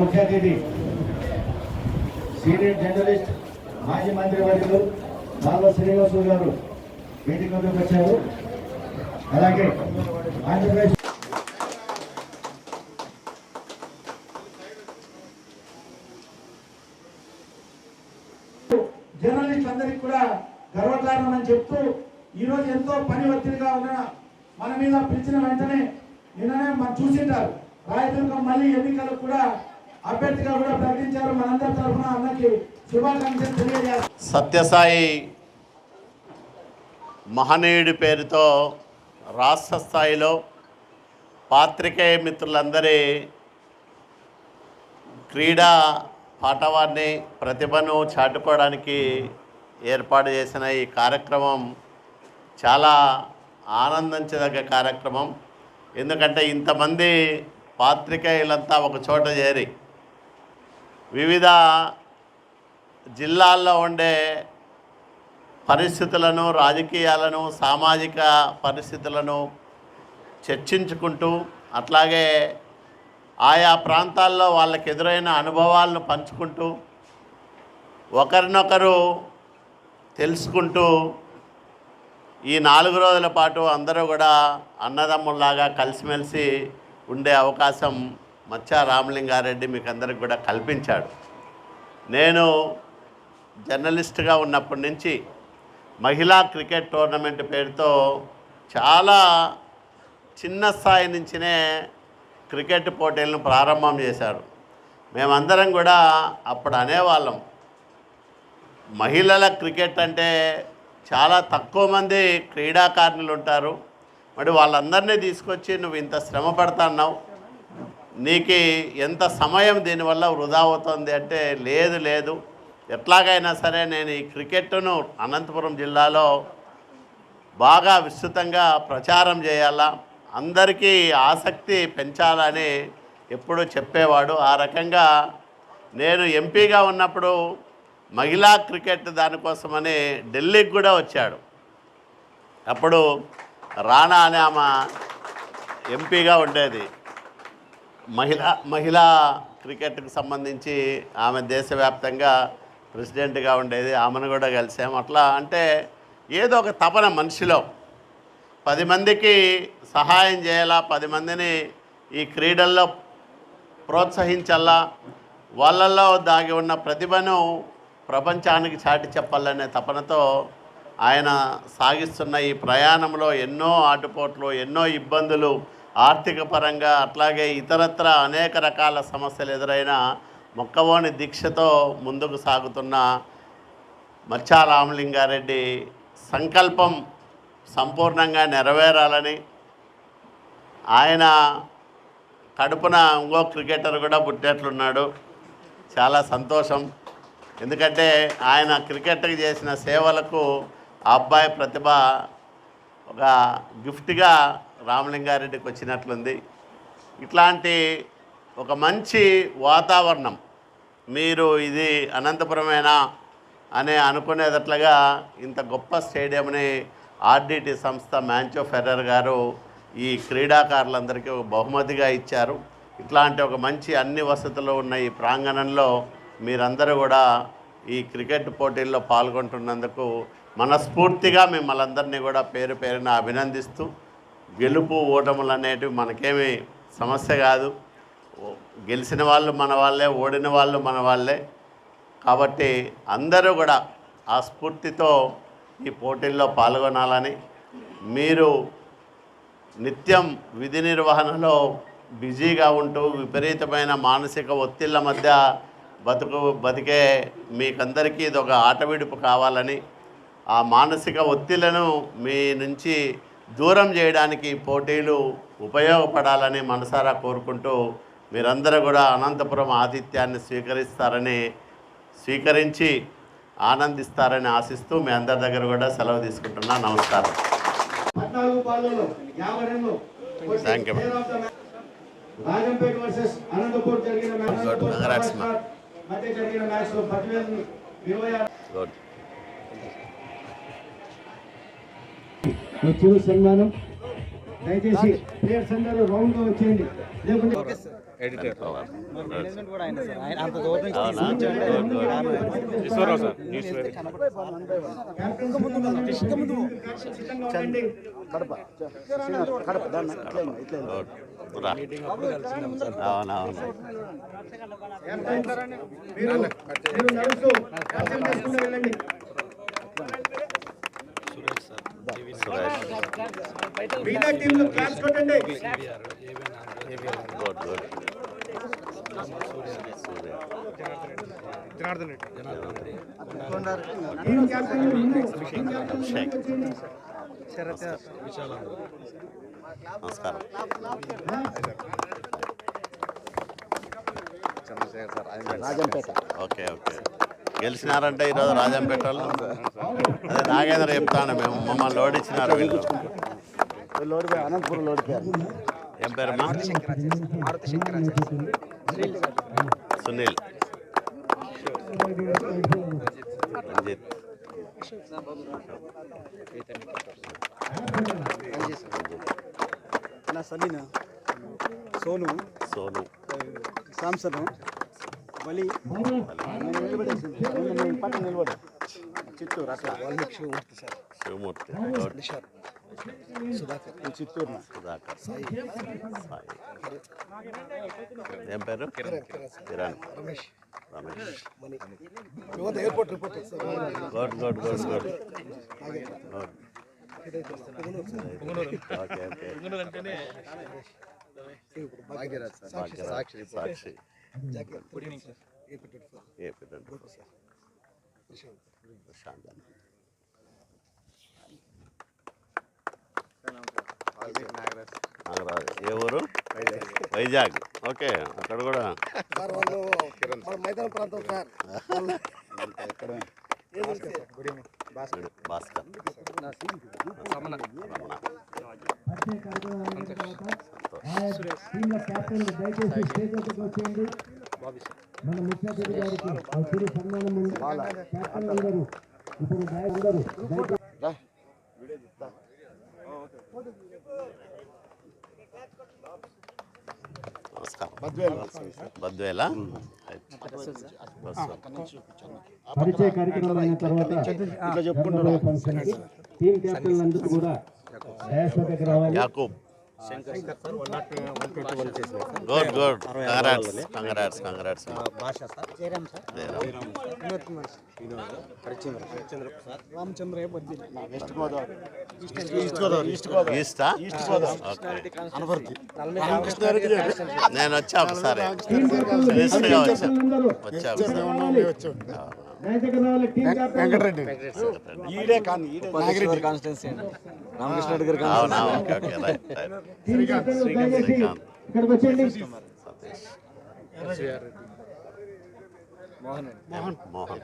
ముఖ్య అతిథి senior journalist మాజీ మంత్రి వర్యులు బాల శ్రీనివాసు గారు వేదిక వచ్చారు. అలాగే ఆంధ్రప్రదేశ్ జర్నలిస్ట్ అందరికి కూడా గర్వకారణం అని చెప్తూ ఈ రోజు ఎంతో పని ఒత్తిడిగా ఉన్న మన మీద పిలిచిన వెంటనే నిన్ననే మనం చూసింటారు. రాయదుర్గం మళ్ళీ ఎన్నికలకు కూడా అభ్యర్థిగా కూడా ప్రకటించారు. మనందరి తరఫున అన్నకి శుభాకాంక్షలు తెలియజేస్తారు సత్యసాయి మహనీయుడి పేరుతో రాష్ట్ర స్థాయిలో పాత్రికేయ మిత్రులందరి క్రీడా పాటవాన్ని ప్రతిభను చాటుకోవడానికి ఏర్పాటు చేసిన ఈ కార్యక్రమం చాలా ఆనందించదగ్గ కార్యక్రమం. ఎందుకంటే ఇంతమంది పాత్రికేయులంతా ఒక చోట చేరి వివిధ జిల్లాల్లో ఉండే పరిస్థితులను రాజకీయాలను సామాజిక పరిస్థితులను చర్చించుకుంటూ అట్లాగే ఆయా ప్రాంతాల్లో వాళ్ళకి ఎదురైన అనుభవాలను పంచుకుంటూ ఒకరినొకరు తెలుసుకుంటూ ఈ నాలుగు రోజుల పాటు అందరూ కూడా అన్నదమ్ముల్లాగా కలిసిమెలిసి ఉండే అవకాశం మచ్చా రామలింగారెడ్డి మీకు అందరికి కూడా కల్పించాడు. నేను జర్నలిస్ట్గా ఉన్నప్పటి నుంచి మహిళా క్రికెట్ టోర్నమెంట్ పేరుతో చాలా చిన్న స్థాయి నుంచినే క్రికెట్ పోటీలను ప్రారంభం చేశారు. మేమందరం కూడా అప్పుడు అనేవాళ్ళం. మహిళల క్రికెట్ అంటే చాలా తక్కువ మంది క్రీడాకారులు ఉంటారు. మరి వాళ్ళందరినీ తీసుకొచ్చి నువ్వు ఇంత శ్రమ పడుతున్నావు నీకు ఎంత సమయం దీనివల్ల వృధా అవుతుంది అంటే లేదు లేదు. ఎట్లాగైనా సరే నేను ఈ క్రికెట్ను అనంతపురం జిల్లాలో బాగా విస్తృతంగా ప్రచారం చేయాలా? అందరికీ ఆసక్తి పెంచాలని ఎప్పుడూ చెప్పేవాడు. ఆ రకంగా నేను ఎంపీగా ఉన్నప్పుడు మహిళా క్రికెట్ దానికోసమని ఢిల్లీకి కూడా వచ్చాడు. అప్పుడు రాణా అనే ఆమె ఎంపీగా ఉండేది. మహిళా మహిళా క్రికెట్కి సంబంధించి ఆమె దేశవ్యాప్తంగా ప్రెసిడెంట్గా ఉండేది ఆమెను కూడా కలిసాము అట్లా అంటే ఏదో ఒక తపన మనిషిలో. పది మందికి సహాయం చేయాలా పది మందిని ఈ క్రీడల్లో ప్రోత్సహించాలా వాళ్ళల్లో దాగి ఉన్న ప్రతిభను ప్రపంచానికి చాటి చెప్పాలనే తపనతో ఆయన సాగిస్తున్న ఈ ప్రయాణంలో ఎన్నో ఆటుపోట్లు ఎన్నో ఇబ్బందులు ఆర్థిక పరంగా అట్లాగే ఇతరత్ర అనేక రకాల సమస్యలు ఎదురైన మొక్కవోని దీక్షతో ముందుకు సాగుతున్న మచ్చా రామలింగారెడ్డి సంకల్పం సంపూర్ణంగా నెరవేరాలని ఆయన కడుపున ఇంకో క్రికెటర్ కూడా పుట్టేట్లున్నాడు చాలా సంతోషం. ఎందుకంటే ఆయన క్రికెట్కి చేసిన సేవలకు ఆ అబ్బాయి ప్రతిభ ఒక గిఫ్ట్గా రామలింగారెడ్డికి వచ్చినట్లుంది. ఇట్లాంటి ఒక మంచి వాతావరణం మీరు ఇది అనంతపురమేనా అని అనుకునేటట్లుగా ఇంత గొప్ప స్టేడియంని ఆర్డిటి సంస్థ మ్యాంచో ఫెర్రర్ గారు ఈ క్రీడాకారులందరికీ ఒక బహుమతిగా ఇచ్చారు. ఇట్లాంటి ఒక మంచి అన్ని వసతులు ఉన్న ఈ ప్రాంగణంలో మీరందరూ కూడా ఈ క్రికెట్ పోటీల్లో పాల్గొంటున్నందుకు మనస్ఫూర్తిగా మిమ్మల్ని అందరినీ కూడా పేరు పేరున అభినందిస్తూ గెలుపు ఓటములు అనేటివి మనకేమి సమస్య కాదు. గెలిచిన వాళ్ళు మన వాళ్ళే ఓడిన వాళ్ళు మన వాళ్ళే. కాబట్టి అందరూ కూడా ఆ స్ఫూర్తితో ఈ పోటీల్లో పాల్గొనాలని మీరు నిత్యం విధి నిర్వహణలో బిజీగా ఉంటూ విపరీతమైన మానసిక ఒత్తిళ్ళ మధ్య బతుకు బతికే మీకందరికీ ఇది ఒక ఆటవిడుపు కావాలని ఆ మానసిక ఒత్తిళ్ళను మీ నుంచి దూరం చేయడానికి పోటీలు ఉపయోగపడాలని మనసారా కోరుకుంటూ మీరందరూ కూడా అనంతపురం ఆతిథ్యాన్ని స్వీకరిస్తారని స్వీకరించి ఆనందిస్తారని ఆశిస్తూ మీ అందరి దగ్గర కూడా సెలవు తీసుకుంటున్నా నమస్కారం. రాజంపేట వర్సెస్ అనంతపూర్ జరిగిన మ్యాచ్. మధ్య జరిగిన ఇరవై ఆరు గుడ్ చిరు సన్మానం. దయచేసి ప్లేయర్స్ అందరూ రౌండ్గా వచ్చేయండి. లేకుంటే ఎడిటర్ మీరు నడుస్తూ వెళ్ళండి. అభిషేక్ వచ్చేయండి. నమస్కారం ఓకే ఓకే గెలిచినారంటే ఈరోజు రాజంపేట వాళ్ళు అదే నాగేంద్ర చెప్తాను మేము మమ్మల్ని ఓడించినారు వీళ్ళు. అనంతపురం లోడిపోయారు ఏం పేరమ్మా సునీల్. రంజిత్. నా సలీన. సోను. సోను. సాంసన్. బలి. చిత్తూరు అట్లా వాల్మీకి శివమూర్తి సార్. శివమూర్తి గుడ్ సుధాకర్. చిత్తూరు సుధాకర్. సాయి. ఏం పేరు? Kiran Ramesh. Ramesh. Airport reporter sir. Good good good good. Okay okay. Sir. Sakshi AP ఏ ప్రశాంత్ అన్న. నాగరాజు ఏ ఊరు? వైజాగ్. ఓకే అక్కడ కూడా. భాస్కర్. రమణ. క్యాప్టెన్లు మన ముఖ్య అతిథి గారికి చిరు సన్మానం ఉంది. క్యాప్టెన్ అందరూ ఇప్పుడు అందరూ పరిచయ కార్యక్రమం అయిన తర్వాత టీం క్యాప్టెన్ అందరూ కూడా డయాస్ వద్దకు రావాలి. Yakub. Good good. Congrats congrats congrats. Jayaram sir. Vinod Kumar Harichandra Harichandra Prasad. Ramachandra Baddi. West Godavari. East Godavari. East Godavari. ఈస్టా okay. నేను వచ్చా ఒకసారి. వచ్చా. క్యాప్టెన్ ఈడే కానీ నాగిరెడ్డి. కాన్స్టిట్యున్సీ రామకృష్ణ రెడ్డి గారు ఇక్కడికి వచ్చేయండి. మోహన్. మోహన్.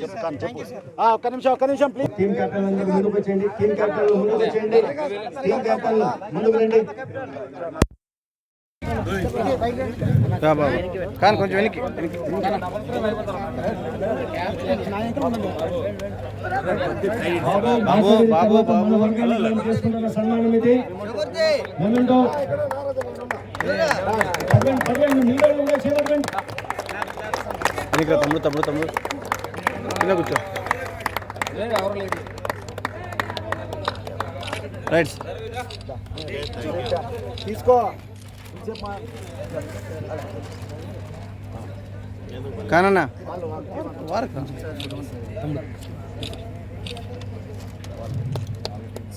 చెప్తాను చెప్పు ఆ, ఒక్క నిమిషం ఒక్క నిమిషం ప్లీజ్ టీం క్యాప్టెన్ అందరూ ముందుకు వచ్చేయండి. టీం క్యాప్టెన్ ముందుకు వచ్చేయండి. టీం క్యాప్టెన్ ముందుకు రండి. కానీ కొంచెం వెనక్కి. బాబు బాబు బాబు చేసుకుంటున్న సన్మానం ఇది మొమెంటో వెనక్కి తమ్ముడు తమ్ముడు తమ్ముడు. కింద కూర్చో. రైట్. తీసుకో. కానన్నా.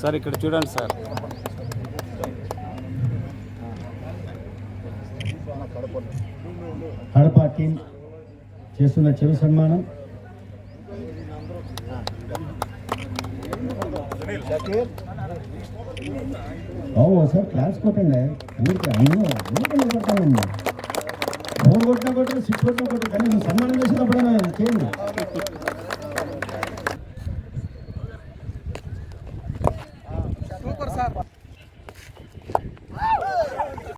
సార్ ఇక్కడ చూడండి సార్. కడప టీం చేస్తున్న చిరు సన్మానం. ఓ సార్ క్లాస్ కొట్టండి. ఊరికి అన్నీ ఊరికి నిలబడతానండి ఫోన్ కొట్టినా కొట్టరు సిక్స్ కొట్టినా కొట్టరు కానీ సన్మానం చేసినప్పుడైనా చేయండి.